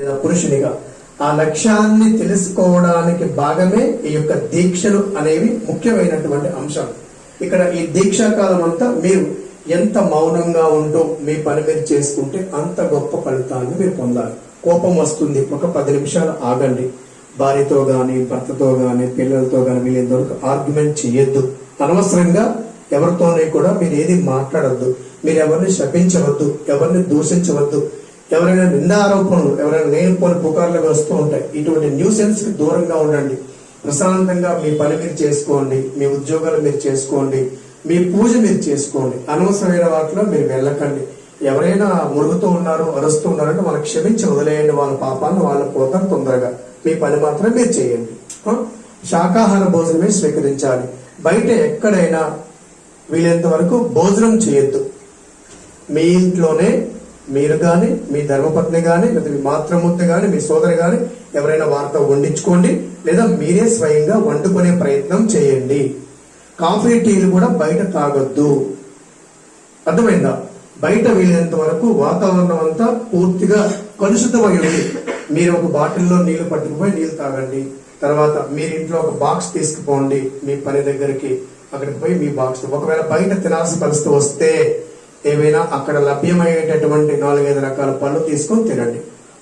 లేదా పురుషునిగా. ఆ లక్ష్యాన్ని తెలుసుకోవడానికి భాగమే ఈ యొక్క దీక్షలు అనేవి ముఖ్యమైనటువంటి అంశాలు. ఇక్కడ ఈ దీక్షా కాలం అంతా మీరు ఎంత మౌనంగా ఉంటూ మీ పని మీరు చేసుకుంటే అంత గొప్ప ఫలితాన్ని మీరు పొందాలి. కోపం వస్తుంది ఒక పది నిమిషాలు ఆగండి. భార్యతో కానీ భర్తతో కానీ పిల్లలతో కానీ మీరు ఎంతవరకు ఆర్గ్యుమెంట్ చేయొద్దు అనవసరంగా ఎవరితోనే కూడా మీరు ఏది మాట్లాడద్దు. మీరు ఎవరిని శపించవద్దు ఎవరిని దూషించవద్దు. ఎవరైనా నిందారోపణలు ఎవరైనా లేనిపోని పుకార్లు వస్తూ ఉంటాయి. ఇటువంటి న్యూసెన్స్కి దూరంగా ఉండండి. ప్రశాంతంగా మీ పని మీరు చేసుకోండి మీ ఉద్యోగాలు మీరు చేసుకోండి మీ పూజ మీరు చేసుకోండి. అనవసరమైన వాటిలో మీరు వెళ్ళకండి. ఎవరైనా మురుగుతూ ఉన్నారు అరుస్తూ ఉన్నారంటే వాళ్ళకి క్షమించి వదిలేయండి. వాళ్ళ పాపాలను వాళ్ళ పోతారు తొందరగా. మీ పని మాత్రం మీరు చేయండి. శాకాహార భోజనమే స్వీకరించాలి. బయట ఎక్కడైనా వీలైనంత వరకు భోజనం చేయొద్దు. మీ ఇంట్లోనే మీరు కానీ మీ ధర్మపత్ని కానీ లేదా మీ మాతృమూర్తి కానీ మీ సోదరి కానీ ఎవరైనా వార్త వండించుకోండి లేదా మీరే స్వయంగా వండుకునే ప్రయత్నం చేయండి. కాఫీ టీలు కూడా బయట తాగొద్దు. అర్థమైందా? బయట వీలైనంత వరకు వాతావరణం అంతా పూర్తిగా కలుషితమై ఉంది మీరు ఒక బాటిల్లో నీళ్ళు పట్టుకుపోయి నీళ్ళు తాగండి. తర్వాత మీరు ఇంట్లో ఒక బాక్స్ తీసుకుపోండి మీ పని దగ్గరికి. అక్కడికి పోయి మీ బాక్స్ ఒకవేళ బయట తినాల్సిన పరిస్థితి వస్తే ఏవైనా అక్కడ లభ్యమయ్యేటటువంటి నాలుగైదు రకాల పళ్ళు తీసుకొని తినండి.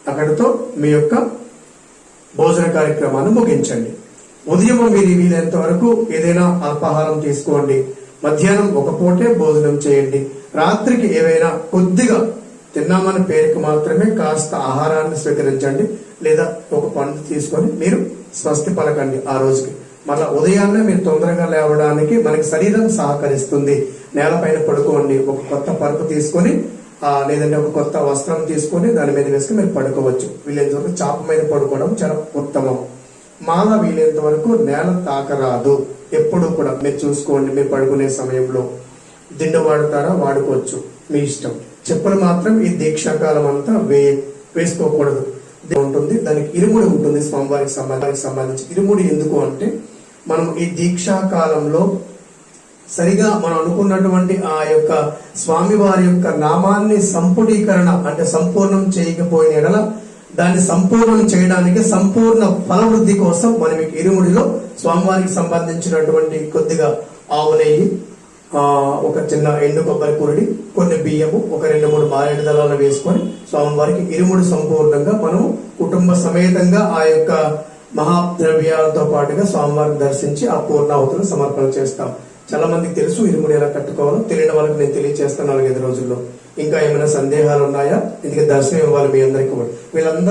అక్కడితో మీ యొక్క భోజన కార్యక్రమాన్ని ముగించండి. ఉదయం మీరు వీలైనంత వరకు ఏదైనా అల్పాహారం తీసుకోండి. మధ్యాహ్నం ఒక పూటే భోజనం చేయండి. రాత్రికి ఏవైనా కొద్దిగా తిన్నామని పేరుకు మాత్రమే కాస్త ఆహారాన్ని స్వీకరించండి. లేదా ఒక పండు తీసుకొని మీరు స్వస్తి పలకండి ఆ రోజుకి. మళ్ళీ ఉదయాన్నే మీరు తొందరగా లేవడానికి మనకి శరీరం సహకరిస్తుంది. నేలపైన పడుకోండి. ఒక కొత్త పరుపు తీసుకొని ఆ లేదంటే ఒక కొత్త వస్త్రం తీసుకొని దాని మీద వేసుకుని మీరు పడుకోవచ్చు. వీలైనంత వరకు చాప మీద పడుకోవడం చాలా ఉత్తమం. మాల వీలైనంత వరకు నేల తాకరాదు. ఎప్పుడు కూడా మీరు చూసుకోండి. మీరు పడుకునే సమయంలో దిండు వాడతారా? వాడుకోవచ్చు. మీ ఇష్టం. చెప్పులు మాత్రం ఈ దీక్షాకాలం అంతా వే వేసుకోకూడదు. ఉంటుంది. దానికి ఇరుముడి ఉంటుంది స్వామివారికి సంబంధానికి సంబంధించి. ఇరుముడి ఎందుకు అంటే మనం ఈ దీక్షా కాలంలో సరిగా మనం అనుకున్నటువంటి ఆ యొక్క స్వామివారి యొక్క నామాన్ని సంపుటీకరణ అంటే సంపూర్ణం చేయకపోయిన ఎడల దాన్ని సంపూర్ణం చేయడానికి సంపూర్ణ ఫలవృద్ధి కోసం మనం ఇరుముడిలో స్వామివారికి సంబంధించినటువంటి కొద్దిగా ఆవు నెయ్యి ఒక చిన్న ఎండు కొబ్బరి కురుడి కొన్ని బియ్యము ఒక రెండు మూడు మారేడు దళాలు వేసుకొని స్వామివారికి ఇరుముడు సంపూర్ణంగా మనం కుటుంబ సమేతంగా ఆ యొక్క మహాద్రవ్యాలతో పాటుగా స్వామివారిని దర్శించి ఆ పూర్ణాహుతులు సమర్పణ చేస్తాం. చాలా మందికి తెలుసు ఇరుముడు ఎలా కట్టుకోవాలో. తెలియని వాళ్ళకి నేను తెలియజేస్తాను నాలుగైదు రోజుల్లో. ఇంకా ఏమైనా సందేహాలు ఉన్నాయా ఇందుకే దర్శనం ఇవ్వాలి మీ అందరికీ కూడా. వీళ్ళందరినీ